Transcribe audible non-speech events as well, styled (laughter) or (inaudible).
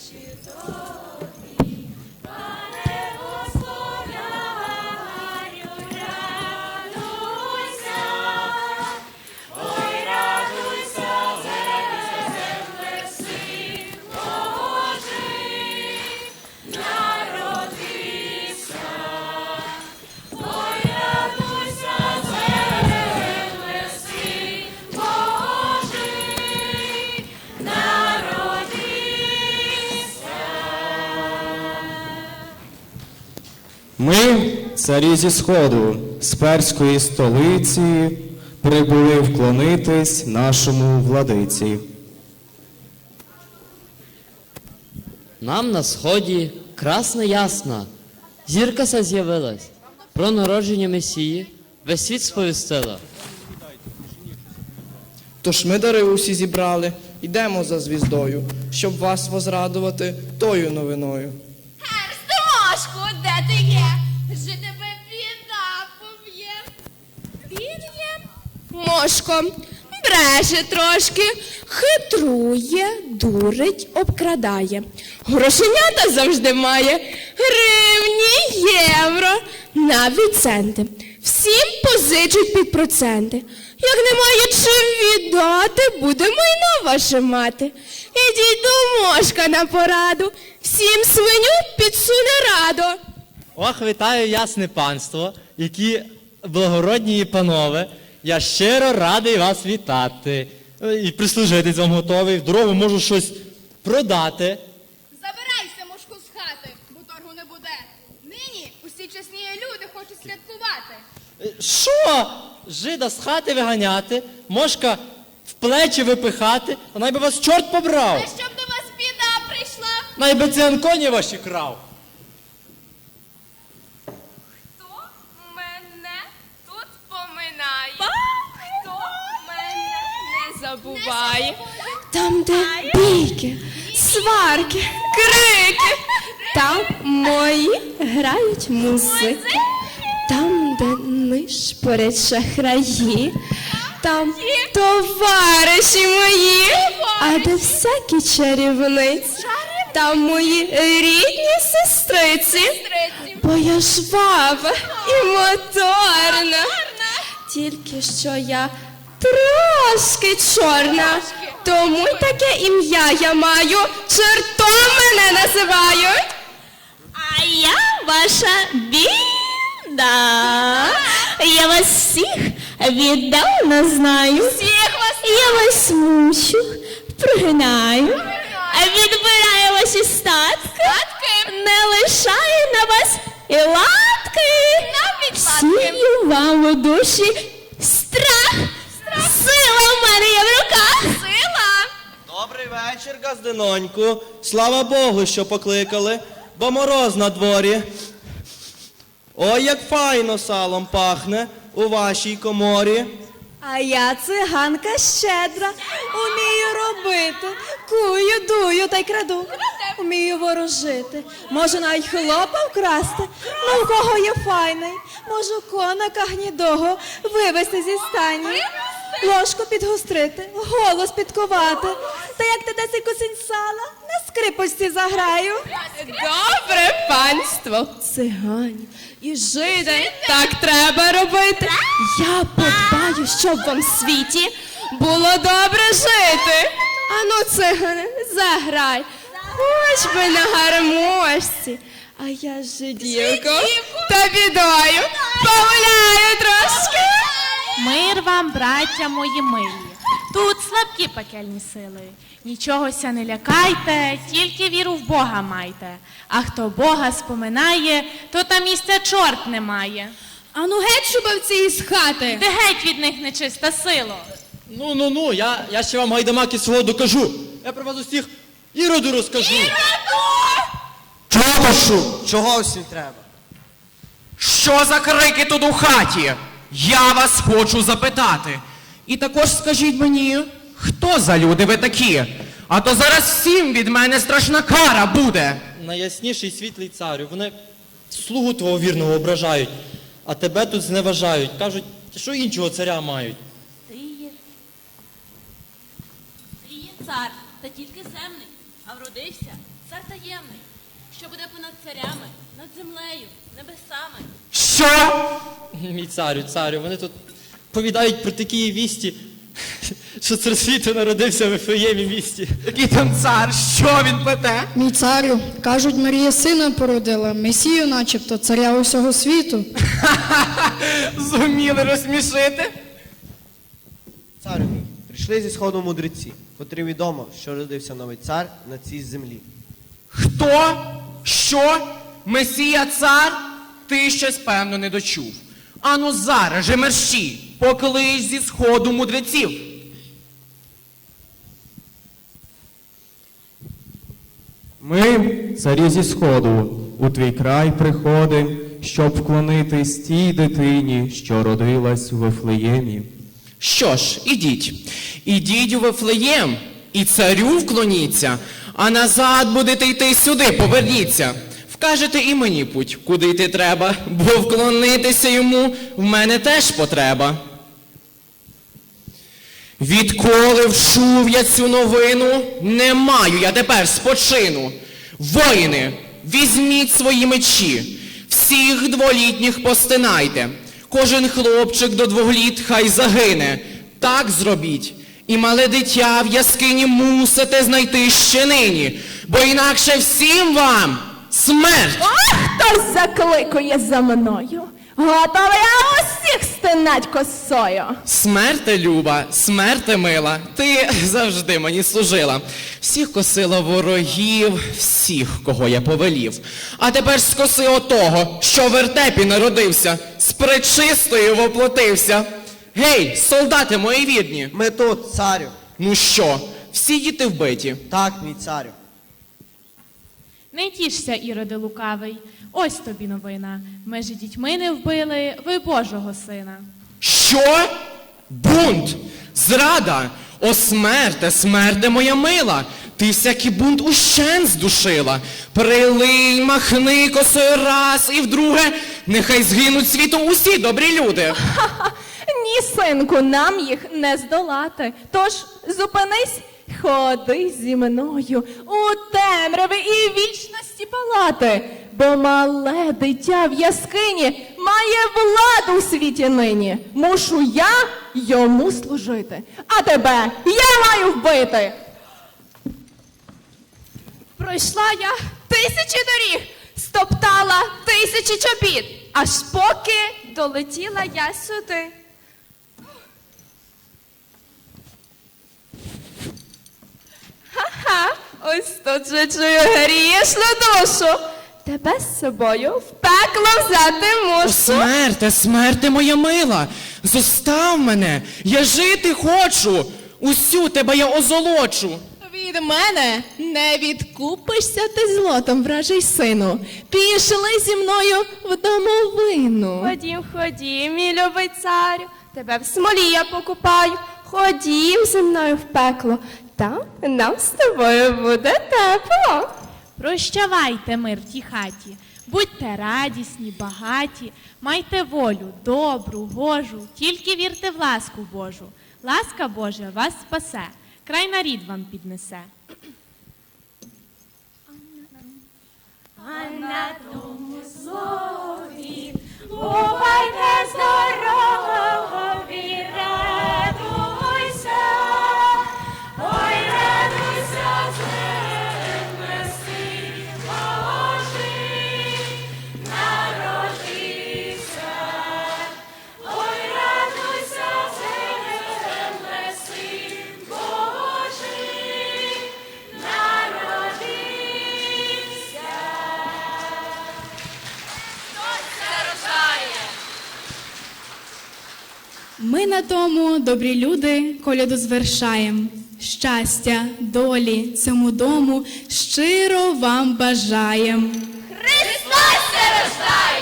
that you. Ми, царі зі сходу, з перської столиці, прибули вклонитись нашому владиці. Нам на сході красно ясна. Зірка ся з'явилась. Про народження Месії весь світ сповістила. Тож ми дари усі зібрали, йдемо за звіздою, щоб вас возрадувати тою новиною. Мошко бреше трошки, хитрує, дурить, обкрадає. Грошенята завжди має. Гривні, євро, навіть центи. Всім позичить під проценти. Як немає чим віддати, буде майно ваше мати. Ідіть до мошка на пораду, всім свиню підсуне радо. Ох, вітаю ясне панство, які благородні панове. Я щиро радий вас вітати. І прислужитись вам готовий. В дорогу можу щось продати. Забирайся, мошку, з хати, бо торгу не буде. Нині усі чесні люди хочуть святкувати. Е, Що? Жида з хати виганяти, мошка в плечі випихати, а найби вас чорт побрав. Та щоб до вас біда прийшла. Найби це Анконі ваші крав. Хто мене тут поминає? Хто мене не забуває? Там, де бійки, сварки, крики, там мої грають музики, там, де нишпорять шахраї, там товариші мої, а де всякі чарівниці, там мої рідні сестриці, бо я жвава і моторна. Тільки що я трошки чорна, тому й таке ім'я я маю, чертом мене називають. А я ваша біда. Я вас всіх віддавна знаю. Всіх вас я вас мучу, прогинаю, відбираю ваші статки, не лишаю на вас і латки. Сію вам у душі страх. Сила в мене є в руках. Сила. Добрий вечір, газдиноньку. Слава Богу, що покликали, бо мороз на дворі. Ой, як файно салом пахне у вашій коморі. А я циганка щедра, умію робити, кую, дую та й краду. Умію ворожити, можу навіть хлопа вкрасти, ну в кого є файний, можу коника гнідого вивести зі стані, ложку підгострити, голос підковати, та як ти десять сала, на скрипочці заграю. Добре панство, цигані і жиди, так треба робити. Я подбаю, щоб вам в світі було добре жити. Ану, цигане, заграй, хоч би на гармошці. А я жидівко та бідою погуляю трошки. Мир вам, браття мої милі. Тут слабкі пекельні сили. Нічогося не лякайте, тільки віру в Бога майте. А хто Бога споминає, то там місця чорт немає. Ану геть шубавці із хати. Де геть від них нечиста сила. Ну, ну, ну, я, я ще вам гайдамаки свого докажу. Я про вас усіх іроду розкажу. Чого прошу? Чого всім треба? Що за крики тут у хаті? Я вас хочу запитати. І також скажіть мені, хто за люди ви такі? А то зараз всім від мене страшна кара буде. Найясніший світлий царю, вони слугу твого вірного ображають, а тебе тут зневажають. Кажуть, що іншого царя мають. Ти є. Ти є цар, та тільки земний, а вродився Цар таємний, що буде понад царями, над землею, небесами. Що? (laughs) Мій царю, царю, вони тут повідають про такі вісті, (laughs) що цар світу народився в Ефеємі місті. Який там цар? Що він плете? Мій царю, кажуть, Марія сина породила, месію, начебто, царя усього світу. (laughs) Зуміли розсмішити? Царю мій, прийшли зі сходу мудреці, котрі відомо, що родився новий цар на цій землі. Хто? Що? Месія цар? Ти щось певно не дочув. Ану зараз же мерщі, поклич зі сходу мудреців. Ми, царі зі сходу, у твій край приходим, щоб вклонитись тій дитині, що родилась у Вифлеємі. Що ж, ідіть. Ідіть у Вифлеєм і царю вклоніться, а назад будете йти сюди, поверніться. Вкажете і мені путь, куди йти треба, бо вклонитися йому в мене теж потреба. Відколи вчув я цю новину, не маю я тепер спочину. Воїни, візьміть свої мечі, всіх дволітніх постинайте. Кожен хлопчик до двох літ хай загине. Так зробіть. І мале дитя в яскині мусите знайти ще нині, бо інакше всім вам смерть. Хтось закликує за мною. Готова я усіх стинать косою. Смерте люба, смерте мила, ти завжди мені служила. Всіх косила ворогів, всіх, кого я повелів. А тепер скоси отого, що в вертепі народився, з пречистою воплотився. Гей, солдати мої відні! Ми тут, царю. Ну що, всі діти вбиті? Так, мій царю. Не тішся, Іроде лукавий. Ось тобі новина. Ми ж дітьми не вбили, ви Божого сина. Що? Бунт! Зрада! О смерте, смерте моя мила! Ти всякий бунт ущен здушила. Прилинь, махни косою раз і вдруге, нехай згинуть світом усі добрі люди. Ні, синку, нам їх не здолати. Тож зупинись, ходи зі мною у темряви і вічності палати, бо мале дитя в яскині має владу у світі нині. Мушу я йому служити, а тебе я маю вбити. Пройшла я тисячі доріг, стоптала тисячі чобіт, аж поки долетіла я сюди. Ось тут же чую грішну душу. Тебе з собою в пекло взяти О мушу. смерте, смерте моя мила! Зостав мене! Я жити хочу! Усю тебе я озолочу! Від мене не відкупишся ти злотом, вражий сину. Пішли зі мною в домовину. Ходім, ходім, мій любий царю, тебе в смолі я покупаю. Ходім зі мною в пекло, там нам з тобою буде тепло. Прощавайте мир в тій хаті. Будьте радісні, багаті, майте волю, добру, гожу, тільки вірте в ласку Божу. Ласка Божа вас спасе, край на рід вам піднесе. А тому, добрі люди, коляду звершаєм. Щастя, долі, цьому дому щиро вам бажаєм. Христос рождає!